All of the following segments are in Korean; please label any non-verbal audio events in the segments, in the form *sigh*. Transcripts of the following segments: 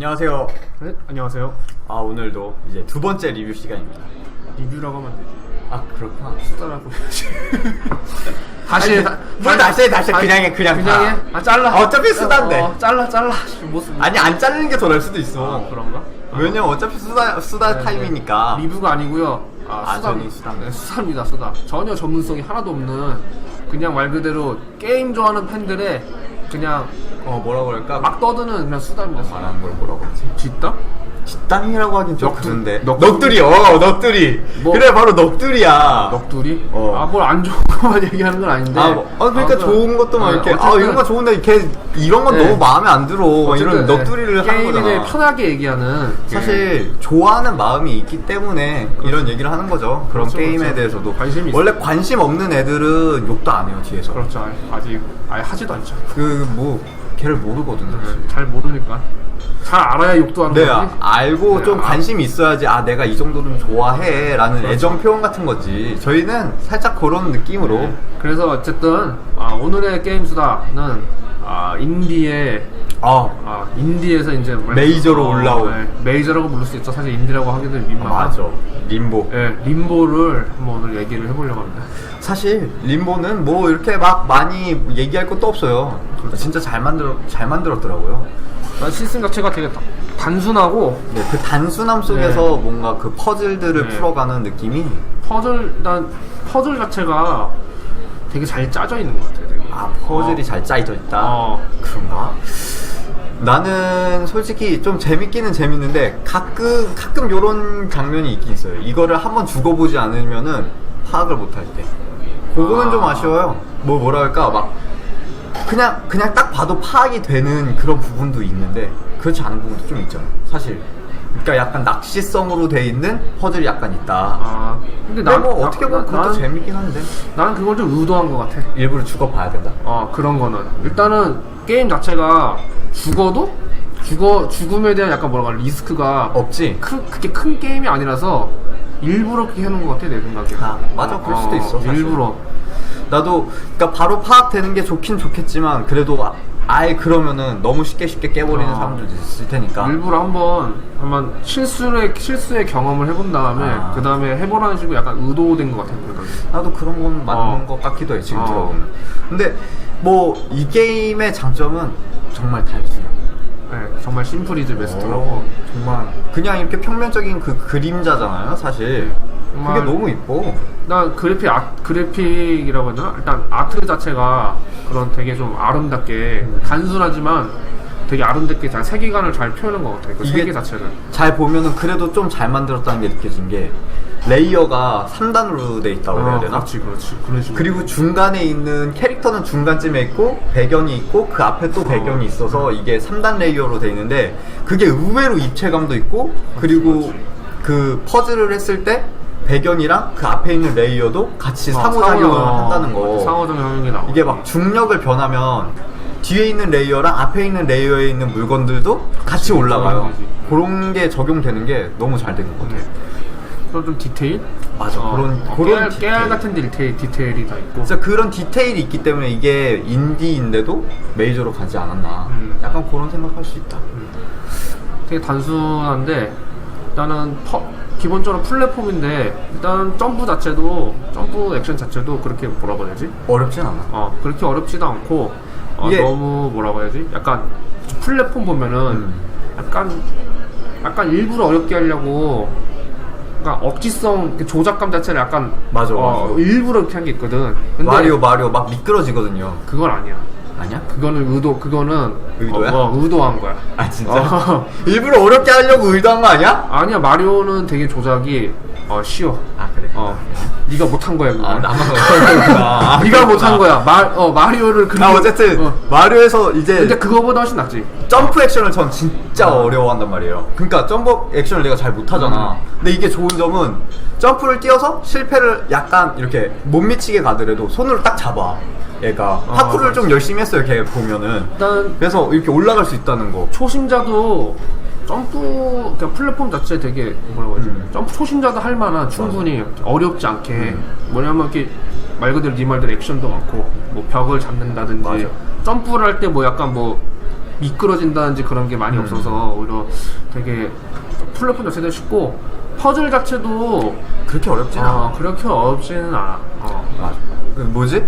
안녕하세요. 네, 안녕하세요. 아 오늘도 이제 두 번째 리뷰 시간입니다. 리뷰라고 하면 되지. 아 그렇구나. 수다라고 해야지. *laughs* 다시. 다- 뭘 다시 해, 다시 해. 그냥 해, 그냥 그냥 가. 해. 아 잘라. 어차피 수다인데. 어, 잘라 잘라. 못 쓰. 아니 안 자르는 게 더 나을 수도 있어. 아, 그런가? 왜냐면 어차피 수다 수다 네, 타임이니까. 네. 리뷰가 아니고요. 아, 아, 수다, 저는. 네, 수다입니다. 수다. 전혀 전문성이 하나도 없는 그냥 말 그대로 게임 좋아하는 팬들의 그냥 어 뭐라고 그럴까? 막 떠드는 그냥 수다입니다. 수다. 말하는 걸 뭐라고 하지? 뒷다? 뒷땅이라고 하긴 좀 넋두- 그런데. 넋두리? 넋두리. 어 넋두리. 뭐- 그래 바로 넋두리야. 넋두리? 어. 아 뭘 안 좋은 *laughs* 것만 얘기하는 건 아닌데. 아, 뭐, 아, 그러니까 아, 좋은 것도 막 아, 이렇게 아 어쨌든 이런 거 좋은데 걔 이런 건 네. 너무 마음에 안 들어 막 이런 어쨌든, 네, 넋두리를 하는 거잖아. 편하게 얘기하는 사실 좋아하는 마음이 있기 때문에 이런 얘기를 하는 거죠. 그런 그렇죠, 게임에 그렇죠. 대해서도 관심이 원래 관심 없는 애들은 욕도 안 해요 뒤에서. 그렇죠. 아직 아예 하지도 않죠. 그뭐 걔를 모르거든 사실. 네, 잘 모르니까 잘 알아야 욕도 하는 네, 거지. 아, 알고 네, 좀 아. 관심이 있어야지 아 내가 이 정도는 좋아해 라는 그렇죠. 애정 표현 같은 거지. 저희는 살짝 그런 느낌으로 네. 그래서 어쨌든 아, 오늘의 게임 수다는 아, 인디의 아 아, 인디에서 이제 말- 메이저로 올라온. 네, 메이저라고 부를 수 있죠. 사실 인디라고 하기는 민망한. 맞아 림보. 네, 림보를 한번 오늘 얘기를 해보려고 합니다. 사실 림보는 뭐 이렇게 막 많이 얘기할 것도 없어요. 진짜 잘 만들 잘 만들었더라고요. 난 시스템 자체가 되게 다- 단순하고 네, 그 단순함 속에서 뭔가 그 퍼즐들을 네. 풀어가는 느낌이 퍼즐 난 퍼즐 자체가 되게 잘 짜져 있는 것 같아요. 아 퍼즐이 어. 잘 짜여져 있다. 어. 그런가? 나는 솔직히 좀 재밌기는 재밌는데 가끔 가끔 요런 장면이 있긴 있어요. 이거를 한번 죽어보지 않으면은 파악을 못할 때. 그거는 아. 좀 아쉬워요. 뭐 뭐라 할까 막 그냥 그냥 딱 봐도 파악이 되는 그런 부분도 있는데 그렇지 않은 부분도 좀 있잖아. 사실. 그러니까 약간 낚시성으로 돼 있는 퍼즐이 약간 있다. 아 근데 근데 난뭐 어떻게 보면 나- 그것도 난- 재밌긴 한데 나는 그걸 좀 의도한 것 같아. 일부러 죽어 봐야 된다. 어 그런 거는 일단은 게임 자체가 죽어도 죽어 죽음에 대한 약간 뭐라 그래 리스크가 없지. 크, 그렇게 큰 게임이 아니라서 일부러 그렇게 해놓은 것 같아 내 생각에. 아, 맞아. 그럴 수도 있어, 사실. 일부러. 나도 그러니까 바로 파악되는 게 좋긴 좋겠지만 그래도 아- 아예 그러면은 너무 쉽게 쉽게 깨버리는 아. 사람들도 있을 테니까 일부러 한번 한번 실수의 실수의 경험을 해본 다음에 아. 그 다음에 해보라는 식으로 약간 의도된 것 같아 내 생각에. 나도 그런 건 맞는 어. 것 같기도 해 지금 어. 들어보면 근데 뭐 이 게임의 장점은 정말 단순해 네, 정말 심플이즈 베스트라고. 어, 정말 그냥 이렇게 평면적인 그 그림자잖아요 사실 그게 정말- 너무 이뻐 난 그래픽 아, 그래픽이라고 되나? 일단 아트 자체가 그런 되게 좀 아름답게 음. 단순하지만 되게 아름답게 잘 세계관을 잘 표현한 것 같아. 그 이게 세계 자체를. 잘 보면은 그래도 좀 잘 만들었다는 게 느껴진 게 레이어가 3단으로 돼 있다고 해야 어, 되나? 그렇지, 그렇지. 그런 식으로. 그리고 중간에 있는 캐릭터는 중간쯤에 있고 배경이 있고 그 앞에 또 배경이 있어서 이게 3단 레이어로 돼 있는데 그게 의외로 입체감도 있고 그리고. 그 퍼즐을 했을 때 배경이랑 그 앞에 있는 레이어도 같이 어, 상호작용을 상호- 한다는 거 상호작용이 나와. 이게 막 중력을 변하면 뒤에 있는 레이어랑 앞에 있는 레이어에 있는 물건들도 같이 올라가요. 그런 게 적용되는 게 너무 잘 된 것 같아요 그런 좀 디테일? 맞아 어, 그런 어, 그런 깨알, 디테일. 깨알 같은 디테일, 디테일이 다 있고. 진짜 그런 디테일이 있기 때문에 이게 인디인데도 메이저로 가지 않았나. 음. 약간 그런 생각할 수 있다. 되게 단순한데 일단은 퍼, 기본적으로 플랫폼인데 일단 점프 자체도 점프 액션 자체도 그렇게 뭐라고 해야 되지? 어렵진 않아. 어 그렇게 어렵지도 않고 어, 이게- 너무 뭐라고 해야지? 약간 플랫폼 보면은 음. 약간 약간 일부러 어렵게 하려고 약간 억지성 그 조작감 자체를 약간 맞아, 어, 맞아. 일부러 이렇게 한 게 있거든. 근데 마리오 마리오 막 미끄러지거든요. 그건 아니야. 아니야? 그거는 의도 그거는 의도야? 어, 어, 의도한 거야. 아 진짜? 어. *laughs* 일부러 어렵게 하려고 의도한 거 아니야? 아니야 마리오는 되게 조작이 어, 쉬워. 아. 어, 네가 못한 거야 그거. 아 나만 *laughs* 어렵구나. 네가 못한 거야. 마, 어, 마리오를 그리고 나 어쨌든 어. 마리오에서 이제 근데 그거보다 훨씬 낫지. 점프 액션을 전 진짜 어려워한단 말이에요. 그러니까 점프 액션을 내가 잘 못하잖아. 음. 근데 이게 좋은 점은 점프를 뛰어서 실패를 약간 이렇게 못 미치게 가더라도 손으로 딱 잡아. 얘가 어, 파쿠를. 좀 열심히 했어요. 걔 보면은. 일단 그래서 이렇게 올라갈 수 있다는 거. 초심자도 점프 그러니까 플랫폼 자체 되게 뭐라고 하지? 음. 점프 초심자도 할 만한 충분히 어렵지 않게 음. 뭐냐면 이렇게 말 그대로 네 말대로 액션도 많고 뭐 벽을 잡는다든지 맞아. 점프를 할 때 뭐 약간 뭐 미끄러진다든지 그런 게 많이 음. 없어서 오히려 되게 플랫폼 자체도 쉽고 퍼즐 자체도 그렇게 어렵진 않아. 어, 그렇게 어렵지는 않아. 어. 맞아. 그 뭐지?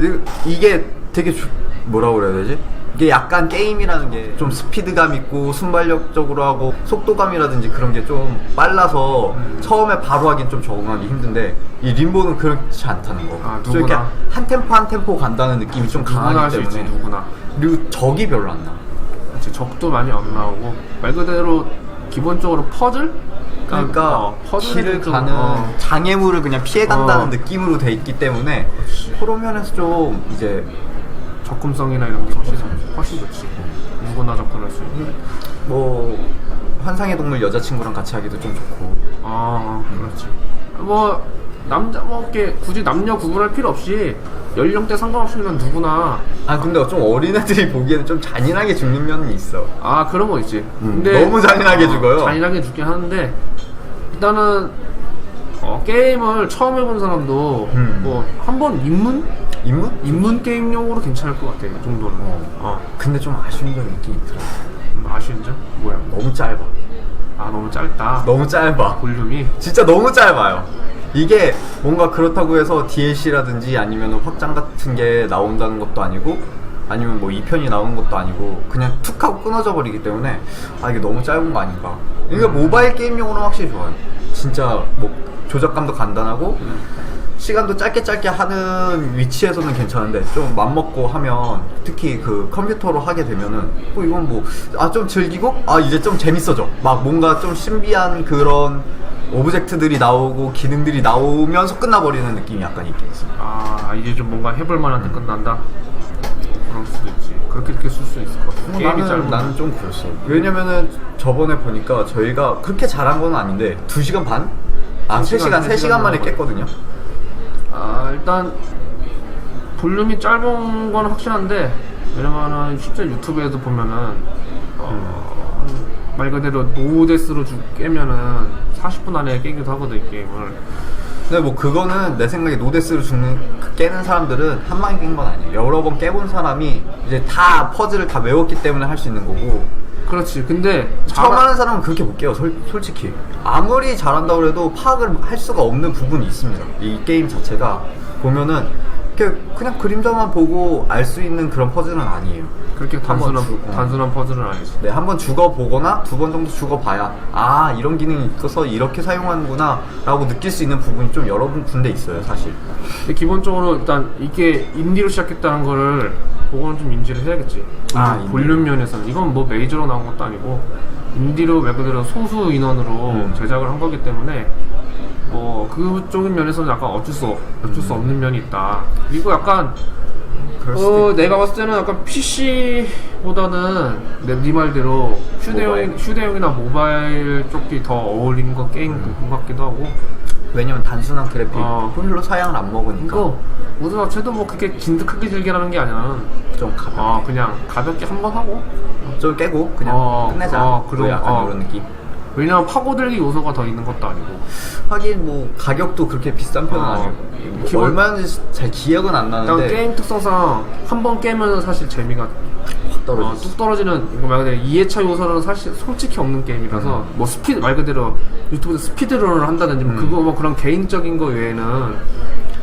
이- 이게 되게 조- 뭐라고 그래야 되지? 이게 약간 게임이라는 게 좀 스피드감 있고 순발력적으로 하고 속도감이라든지 그런 게 좀 빨라서 처음에 바로 하긴 좀 적응하기 힘든데 이 림보는 그렇지 않다는 거. 아, 좀 이렇게 누구나. 한 템포 한 템포 간다는 느낌이 좀 누구나 강하기 할수 있지 때문에 누구나. 그리고 적이 별로 안 나. 그치, 적도 많이 안 나오고 말 그대로 기본적으로 퍼즐? 그러니까 어, 길을 좀, 가는 어. 장애물을 그냥 피해 간다는 어. 느낌으로 돼 있기 때문에. 그런 면에서 좀 이제 접근성이나 이런 게 훨씬 훨씬 좋지. 누구나 접근할 수 있는. 뭐 환상의 동물 여자친구랑 같이 하기도 좀 좋고 아, 그렇지. 뭐 남자 뭐 이렇게 굳이 남녀 구분할 필요 없이 연령대 상관없이 그냥 누구나 아 근데 좀 어린 애들이 보기에는 좀 잔인하게 죽는 면이 있어 아 그런 거 있지. 음, 너무 잔인하게 죽어요. 잔인하게 죽긴 하는데 일단은 어, 게임을 처음 해본 사람도 음. 뭐한 번 입문 인물? 입문 게임용으로 괜찮을 것 같아. 이 정도는. 어. 어. 근데 좀 아쉬운 점이 있긴 있더라 음, 아쉬운 점? 뭐야? 너무 짧아 아 너무 짧다. 너무 짧아 볼륨이. 진짜 너무 짧아요 이게 뭔가 그렇다고 해서 DLC라든지 아니면 확장 같은 게 나온다는 것도 아니고 아니면 뭐 2편이 나오는 것도 아니고 그냥 툭 하고 끊어져 버리기 때문에 아 이게 너무 짧은 거 아닌가 그러니까 모바일 게임용으로는 확실히 좋아요 진짜 뭐 조작감도 간단하고 시간도 짧게 짧게 하는 위치에서는 괜찮은데 좀 맘먹고 하면 특히 그 컴퓨터로 하게 되면은 뭐 이건 뭐 아 좀 즐기고 아 이제 좀 재밌어져 막 뭔가 좀 신비한 그런 오브젝트들이 나오고 기능들이 나오면서 끝나버리는 느낌이 약간 있긴 있어 아 이제 좀 뭔가 해볼 만한데 끝난다. 그럴 수도 있지. 그렇게 느낄 수 있을 것 같아. 게임이 나는, 짧은 나는 좀 그랬어 왜냐면은 저번에 보니까 저희가 그렇게 잘한 건 아닌데 2시간 반? 아두 시간, 3시간, 세 3시간 시간 만에. 깼거든요 아 일단 볼륨이 짧은 건 확실한데 왜냐면은 실제 유튜브에도 보면은 어, 말 그대로 노데스로 주- 깨면은 40분 안에 깨기도 하거든 이 게임을 근데 뭐 그거는 내 생각에 노데스로 죽는 그 깨는 사람들은 한 방에 깬 건 아니에요. 여러 번 깨본 사람이 이제 다 퍼즐을 다 외웠기 때문에 할 수 있는 거고 그렇지 근데 처음 잘하- 하는 사람은 그렇게 못 깨요. 솔, 솔직히 아무리 잘한다고 해도 파악을 할 수가 없는 부분이 있습니다. 이 게임 자체가 보면은 이렇게 그냥 그림자만 보고 알 수 있는 그런 퍼즐은 아니에요. 그렇게 한번 단순한 주- 어. 단순한 퍼즐은 아니지 네, 한 번 죽어 보거나 두 번 정도 죽어 봐야 아 이런 기능이 있어서 이렇게 사용하는구나라고 느낄 수 있는 부분이 좀 여러 군데 있어요, 사실. 근데 기본적으로 일단 이게 인디로 시작했다는 거를 그거는 좀 인지를 해야겠지. 아, 볼륨, 인디. 볼륨 면에서는 이건 뭐 메이저로 나온 것도 아니고 인디로 말 그대로 소수 인원으로 음. 제작을 한 거기 때문에 뭐 그쪽인 면에서는 약간 어쩔 수 없- 어쩔 수 없는 면이 있다. 그리고 약간 어. 내가 봤을 때는 약간 PC보다는 내네 말대로 휴대용 모바일. 휴대용이나 모바일 쪽이 더 어울리는 거 게임 것 같기도 하고. 왜냐면 단순한 그래픽. 어. 별로 사양을 안 먹으니까. 이거 우드 자체도 뭐 그렇게 진득하게 즐기라는 게 아니라 좀 가볍게. 어 그냥 가볍게 한 번 하고. 좀 깨고 그냥 어, 끝내자. 어, 뭐 그럼, 약간 어. 이런 느낌. 왜냐면 파고들기 요소가 더 있는 것도 아니고. 하긴 뭐 가격도 그렇게 비싼 편은 어. 아니고. 뭐 기본- 얼마인지 잘 기억은 안 나는데. 게임 특성상 한 번 깨면 사실 재미가 확 어, 떨어졌어 뚝 떨어지는 이거 말 그대로 2회차 요소는 사실 솔직히 없는 게임이라서 음. 뭐 스피드 말 그대로 유튜브에서 스피드런을 한다든지 뭐 음. 그거 뭐 그런 개인적인 거 외에는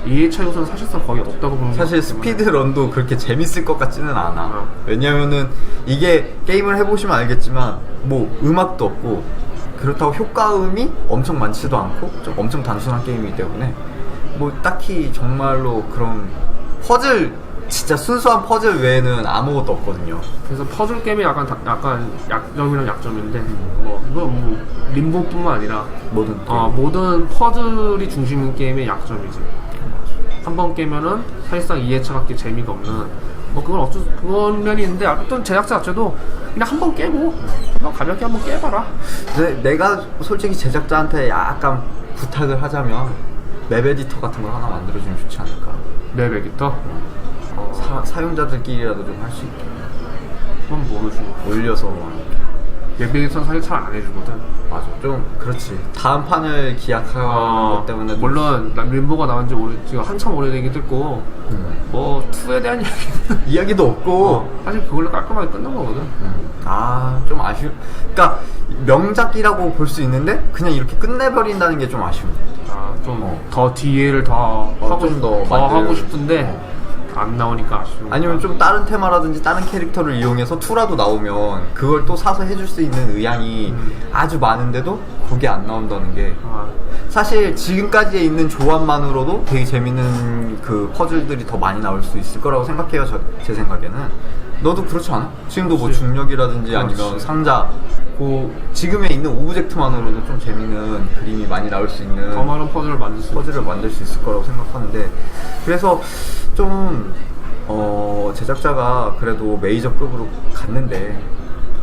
2회차 요소는 사실상 거의 없다고 보는 사실 때문에. 스피드런도 그렇게 재밌을 것 같지는 않아 어. 왜냐면은 이게 게임을 해보시면 알겠지만 뭐 음악도 없고 그렇다고 효과음이 엄청 많지도 않고 좀 엄청 단순한 게임이기 때문에 뭐 딱히 정말로 그런 퍼즐 진짜 순수한 퍼즐 외에는 아무것도 없거든요 그래서 퍼즐 게임이 약간 다- 약간 약점이랑 약점인데 음. 뭐 이거 뭐 림보뿐만 아니라 모든 게임 어, 모든 퍼즐이 중심인 게임의 약점이지. 한 번 깨면은 사실상 2회차 갖기 재미가 없는 뭐 그건 어쩔 수 그런 면이 있는데 어떤 제작자 자체도 그냥 한 번 깨고 그냥 가볍게 한 번 깨봐라. 내, 내가 솔직히 제작자한테 약간 부탁을 하자면 맵 에디터 같은 거 하나 만들어주면 좋지 않을까 맵 에디터. 어, 사, 사용자들끼리라도 좀 할 수 있게 그건 모르지. 올려서 막 웹에서는 사실 잘 안 해주거든. 맞아 좀 그렇지 다음 판을 기약하는 것 때문에 좀- 아, 물론 난 림보가 나온 지 오래, 지금 한참 오래되기도 했고 음. 뭐 2에 대한 이야기는 이야기도 없고 어, 사실 그걸로 깔끔하게 끝난 거거든. 아 좀 아쉬워 그러니까 명작이라고 볼 수 있는데 그냥 이렇게 끝내버린다는 게 좀 아쉬워 아, 좀 어. 더 DA를 더 하고 좀 싶- 더더 만들- 하고 싶은데 안 나오니까 아쉬워. 아니면 좀 다른 테마라든지 다른 캐릭터를 이용해서 2라도 나오면 그걸 또 사서 해줄 수 있는 의향이 음. 아주 많은데도 그게 안 나온다는 게 아, 사실 지금까지에 있는 조합만으로도 되게 재밌는 그 퍼즐들이 더 많이 나올 수 있을 거라고 생각해요 저- 제 생각에는 너도 그렇지 않아? 지금도 뭐. 중력이라든지 아니면 그렇지. 상자 그 지금에 있는 오브젝트만으로도 좀 재밌는 그림이 많이 나올 수 있는 더 많은 퍼즐을 만들 수 퍼즐을 만들 수 있을 거라고 생각하는데 그래서 좀 어, 제작자가 그래도 메이저급으로 갔는데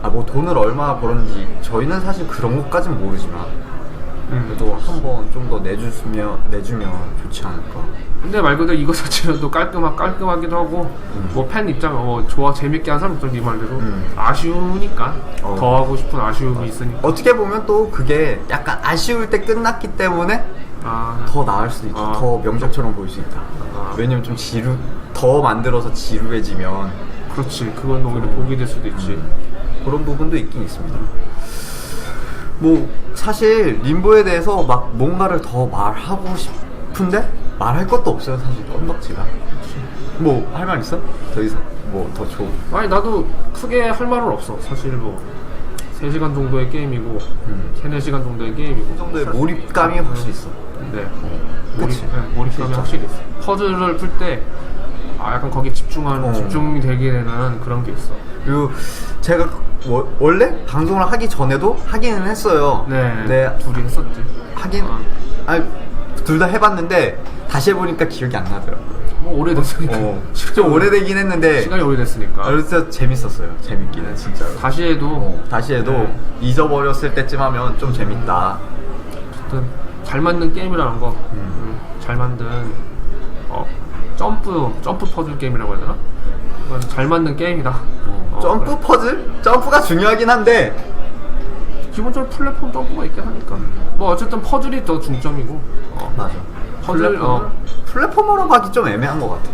아 뭐 돈을 얼마나 벌었는지 저희는 사실 그런 것까진 모르지만 음. 그래도 한 번 좀 더 내주면 내주면 좋지 않을까. 근데 말 그대로 이거 자체로도 깔끔하, 깔끔하기도 하고 음. 뭐팬 입장 어, 좋아 재밌게 한 사람들 네 말대로 음. 아쉬우니까 어. 더 하고 싶은 아쉬움이 있으니까 어떻게 보면 또 그게 약간 아쉬울 때 끝났기 때문에 아, 더 나을 수도 있다. 아. 더 명작처럼 보일 수 있다. 아. 왜냐면 좀 지루 더 만들어서 지루해지면 그렇지 그건 오히려 독이 될 수도 있지 그런 부분도 있긴 있습니다. 뭐 사실 림보에 대해서 막 뭔가를 더 말하고 싶은데 말할 것도 없어요 사실 건덕지가. 뭐 할 말 있어? 더 이상 뭐 더 좋. 아니 나도 크게 할 말은 없어 사실 뭐 3시간 정도의 게임이고 음. 3, 4시간 정도의 게임이고 그 정도의 몰입감이 확실히 있어. 네 몰입, 그치? 네, 몰입감이. 확실히 있어 퍼즐을 풀 때 아, 약간 거기에 집중한, 어. 집중이 되게 되는 그런 게 있어 그리고 제가 워- 원래 방송을 하기 전에도 하기는 했어요. 네, 네, 둘이 했었지 하긴 어. 아니 둘 다 해봤는데 다시 해보니까 기억이 안 나더라고요. 뭐 오래됐으니까 어, *laughs* 좀 오래되긴 했는데 시간이 오래됐으니까 그래서 재밌었어요. 재밌기는 진짜로. 다시 해도 어, 다시 해도 네. 잊어버렸을 때쯤 하면 좀 재밌다. 어쨌든 잘 만든 게임이라는 거, 음. 음, 잘 만든 어, 점프 점프 퍼즐 게임이라고 해야 되나? 이건 잘 만든 게임이다. 어, 점프 그래. 퍼즐? 점프가 중요하긴 한데 기본적으로 플랫폼 점프가 있긴 하니까. 뭐 어쨌든 퍼즐이 더 중점이고. 어, 맞아. 퍼즐 플랫폼 어, 플랫폼으로 하기 좀 애매한 것 같아.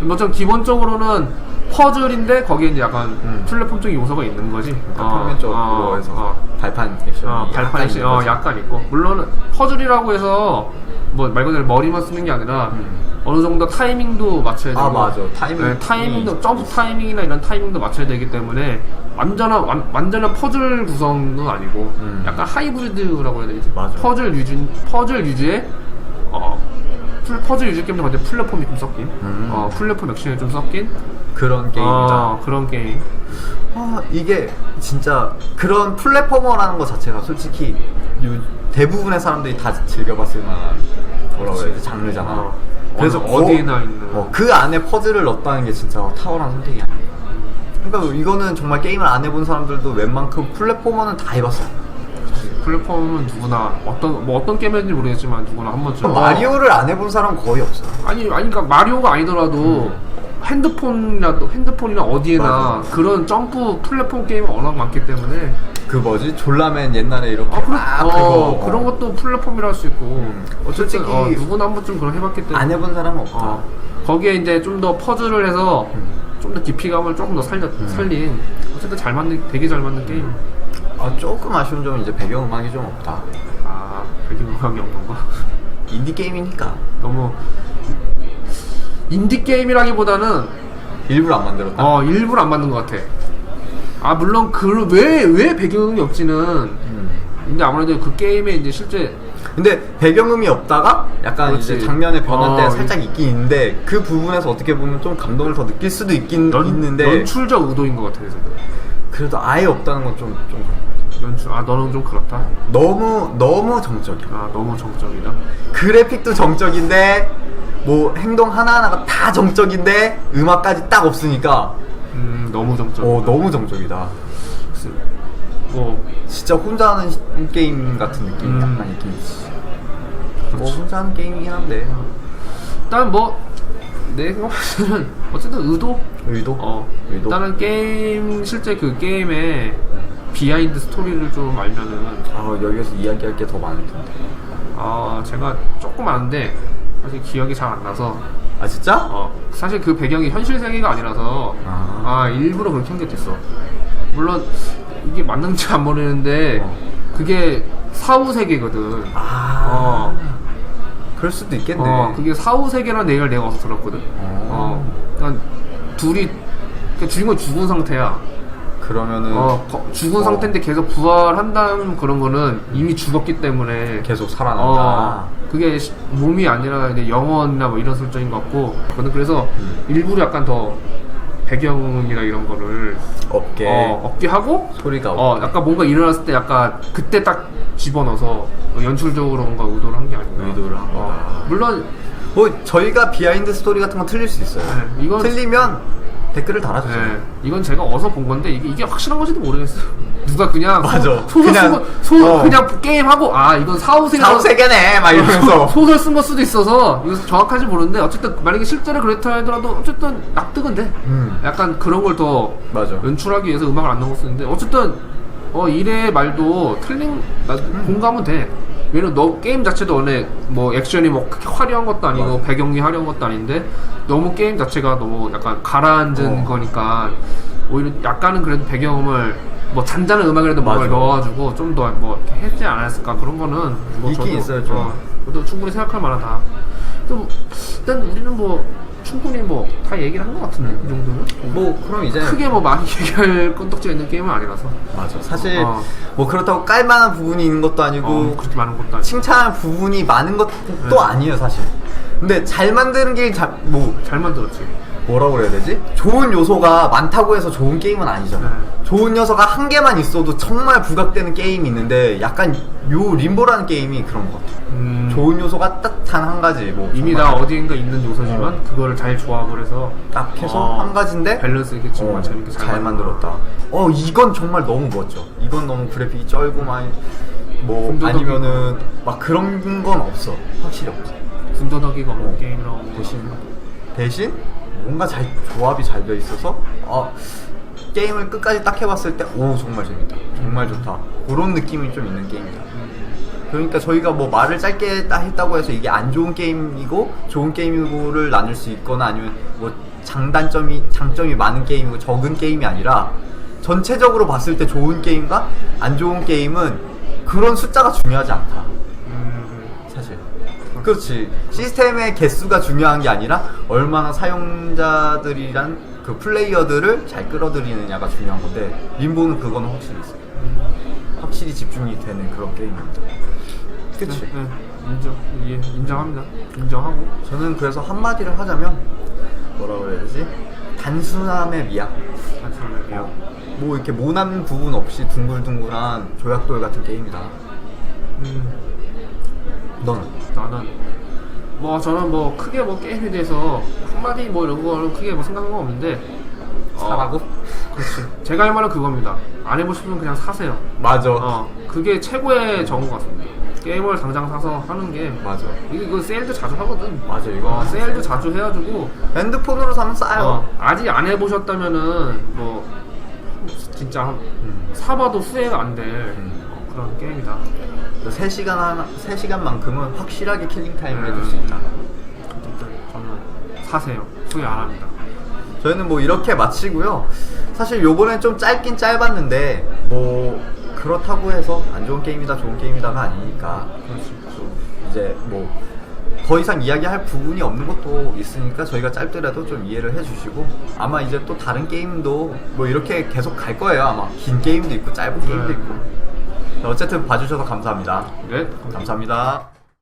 뭐좀 기본적으로는 퍼즐인데 거기에 이제 약간 음. 플랫폼적인 요소가 있는 거지. 그러니까 어, 평면적으로 어, 해서 어. 발판 액션. 어, 발판이 시- 어, 약간 있고 물론 퍼즐이라고 해서 뭐 말 그대로 머리만 쓰는 게 아니라 어느 정도 타이밍도 맞춰야 되고 음. 아, 맞아. 타이밍. 네, 타이밍도 점프 타이밍이나 이런 타이밍도 맞춰야 되기 때문에 완전한 완, 완전한 퍼즐 구성은 아니고 음. 약간 하이브리드라고 해야 되지 맞아. 퍼즐 유지 퍼즐 유지에 어 풀, 퍼즐 유지 게임도 근데 플랫폼이 좀 섞인 음. 어 플랫폼 액션이 좀 섞인 그런 게임이다. 어, 그런 게임 아, 이게 진짜 그런 플랫포머라는 것 자체가 솔직히 요- 대부분의 사람들이 다 즐겨봤을 만한 뭐라고 해야 되지 장르잖아. 어. 그래서 어느- 거- 어디에나 있는. 어, 그 안에 퍼즐을 넣었다는 게 진짜 탁월한 선택이 아니야. 그러니까 이거는 정말 게임을 안 해본 사람들도 웬만큼 플랫포머는 다 해봤어. 플랫폼은 누구나 어떤 뭐 어떤 게임인지 모르겠지만 누구나 한 번쯤 마리오를 안 해본 사람 거의 없어. 아니 아니 그러니까 마리오가 아니더라도 핸드폰이라도 핸드폰이나 어디에나 음. 맞아. 그런 점프 플랫폼 게임이 워낙 많기 때문에. 그 뭐지? 졸라맨 옛날에 이렇게 아 그런 막 어, 그거. 그런 것도 플랫폼이라 할 수 있고. 음. 어쨌든 솔직히 어, 누구나 한 번쯤 그런 해봤기 때문에. 안 해본 사람은 없다. 어, 거기에 이제 좀 더 퍼즐을 해서 좀 더 깊이감을 조금 더 살려 살린 어쨌든 잘 만든 되게 잘 만든 게임. 아 조금 아쉬운 점은 이제 배경음악이 좀 없다. 아 배경음악이 없는 거? 인디 게임이니까. 너무 인디 게임이라기보다는 일부러 안 만들었다. 어 일부러 안 맞는 것 같아. 아 물론 그왜왜 배경음이 없지는 음. 근데 아무래도 그 게임에 이제 실제 근데 배경음이 없다가 약간 그렇지. 이제 장면의 변화 때 어, 살짝 있긴 있는데 그 부분에서 어떻게 보면 좀 감동을 더 느낄 수도 있긴 연, 있는데 연출적 의도인 것 같아. 그래서. 그래도 아예 없다는 건 좀 좀 연출 아 너는 좀 그렇다. 너무 너무 정적이야. 아 너무 정적이다. 그래픽도 정적인데 뭐 행동 하나하나가 다 정적인데 음악까지 딱 없으니까 음 너무 정적. 어 너무 정적이다. 뭐 진짜 혼자 하는 시- 게임 같은 느낌 음. 약간 있지. 뭐. 혼자 하는 게임이긴 한데 일단 뭐 내가 봤을 때는 어쨌든 의도 의도? 어 의도? 일단은 게임 실제 그 게임에 비하인드 스토리를 좀 알면은 아 여기서 이야기할 게 더 많을 텐데. 아 제가 조금 아는데 사실 기억이 잘 안 나서 아 진짜? 어, 사실 그 배경이 현실 세계가 아니라서 아. 아, 일부러 그렇게 한get했어 물론 이게 맞는지 안 모르는데 어. 그게 사후 세계거든 아. 어. 그럴 수도 있겠네. 어, 그게 사후 세계라는 얘기를 내가 어디서 들었거든 어, 그러니까 둘이 그러니까 주인공 죽은 상태야 그러면은 어, 거- 죽은 어. 상태인데 계속 부활한다는 그런 거는 이미 죽었기 때문에 계속 살아난다. 어, 그게 시- 몸이 아니라 이제 영혼이나 뭐 이런 설정인 것 같고 저는 그래서 음. 일부러 약간 더 배경이나 이런 거를 없게 어, 없게 하고 소리가 없게. 어 약간 뭔가 일어났을 때 약간 그때 딱 집어넣어서 연출적으로 뭔가 의도를 한 게 아닌가 의도를 한 어, 거다. 물론 뭐 저희가 비하인드 스토리 같은 건 틀릴 수 있어요. 네, 이건- 틀리면 댓글을 달아주세요. 예, 이건 제가 어서 본 건데 이게, 이게 확실한 건지도 모르겠어요 *laughs* 누가 그냥 맞아. 소, 소설 그냥, 쓰고 소, 어. 그냥 게임 하고 아 이건 사후세계 사후 세계네 막 이러면서 *laughs* 소설 쓴 걸 수도 있어서 이거 정확한지 모르는데 어쨌든 만약에 실제로 그렇다 하더라도 어쨌든 납득은 돼. 음. 약간 그런 걸 더 맞아. 연출하기 위해서 음악을 안 있는데 어쨌든 어 일의 말도 틀린 나 공감은 돼. 왜냐면 너 게임 자체도 원래 뭐 액션이 뭐 크게 화려한 것도 아니고 맞아. 배경이 화려한 것도 아닌데 너무 게임 자체가 너무 약간 가라앉은 어. 거니까 오히려 약간은 그래도 배경음을 뭐 잔잔한 음악이라도 뭔가. 넣어가지고 좀 더 뭐 이렇게 했지 않았을까 그런 거는 뭐 있긴 저도, 있어요, 좀. 어, 저도 충분히 생각할 만하다. 또 일단 우리는 뭐 충분히 뭐 다 얘기를 한 것 같은데 이 정도는 뭐 그럼 이제 크게 뭐 많이 *laughs* 얘기할 건덕지가 있는 게임은 아니라서 맞아. 사실 어. 뭐 그렇다고 깔만한 부분이 있는 것도 아니고 어, 그렇게 많은 것도 아니고 칭찬할 부분이 많은 것도 네. 아니에요 사실. 근데 잘 만드는 게뭐 잘 만들었지. 뭐라고 그래야 되지? 좋은 요소가 많다고 해서 좋은 게임은 아니잖아. 네. 좋은 요소가 한 개만 있어도 정말 부각되는 게임이 있는데 약간 요 림보라는 게임이 그런 것 같아. 음, 좋은 요소가 딱 단 한 가지 뭐 이미 정말 다 어디인가 있는 요소지만 그거를 잘 조합을 해서 딱 해서 어, 한 가지인데 밸런스 있게 정말 어, 재밌게 잘, 잘 만들었다. 어 이건 정말 너무 멋져. 이건 너무 그래픽이 쩔고 막뭐 아니면은 막 그런 건 없어. 확실히 없어. 군더더기가 없는 어. 게임이라고 대신 대신 뭔가 잘 조합이 잘돼 있어서 어 게임을 끝까지 딱 해봤을 때 오 정말 재밌다. 정말 좋다. 그런 느낌이 좀 있는 게임이다. 그러니까 저희가 뭐 말을 짧게 딱 했다고 해서 이게 안 좋은 게임이고 좋은 게임이고를 나눌 수 있거나 아니면 뭐 장단점이 장점이 많은 게임이고 적은 게임이 아니라 전체적으로 봤을 때 좋은 게임과 안 좋은 게임은 그런 숫자가 중요하지 않다. 그렇지. 시스템의 개수가 중요한 게 아니라 얼마나 사용자들이란 그 플레이어들을 잘 끌어들이느냐가 중요한 건데 림보는 그거는 확실히 있어요. 확실히 집중이 되는 그런 게임입니다. 그치. 네, 네, 인정 예, 인정합니다. 인정하고 저는 그래서 한마디를 하자면 뭐라 그래야 되지? 단순함의 미학. 단순하게 어, 뭐 이렇게 모난 부분 없이 둥글둥글한 조약돌 같은 게임이다. 음, 너는? 나는 뭐 저는 뭐 크게 뭐 게임에 대해서 한마디 뭐 이런 거는 크게 뭐 생각한 건 없는데 어, 사라고? 그렇지. 제가 할 말은 그겁니다. 안 해보시면 그냥 사세요. 맞아. 어, 그게 최고의 정보 같습니다. 게임을 당장 사서 하는 게 맞아. 이게 그 세일도 자주 하거든. 맞아, 이거 어, 세일도 자주 해가지고 핸드폰으로 사면 싸요. 어, 아직 안 해보셨다면은 뭐 진짜 한- 음. 사봐도 후회가 안될 음. 어, 그런 게임이다. 3시간 하나, 3시간만큼은 확실하게 킬링 타임을 해줄 음. 수 있다. 어쨌든 저는 사세요. 후회 안 합니다. 저희는 뭐 이렇게 마치고요. 사실 요번엔 좀 짧긴 짧았는데 뭐 그렇다고 해서 안 좋은 게임이다 좋은 게임이다가 아니니까. 이제 뭐 더 이상 이야기할 부분이 없는 것도 있으니까 저희가 짧더라도 좀 이해를 해주시고 아마 이제 또 다른 게임도 뭐 이렇게 계속 갈 거예요 아마 긴 게임도 있고 짧은 게임도 네. 있고 어쨌든 봐주셔서 감사합니다 네. 감사합니다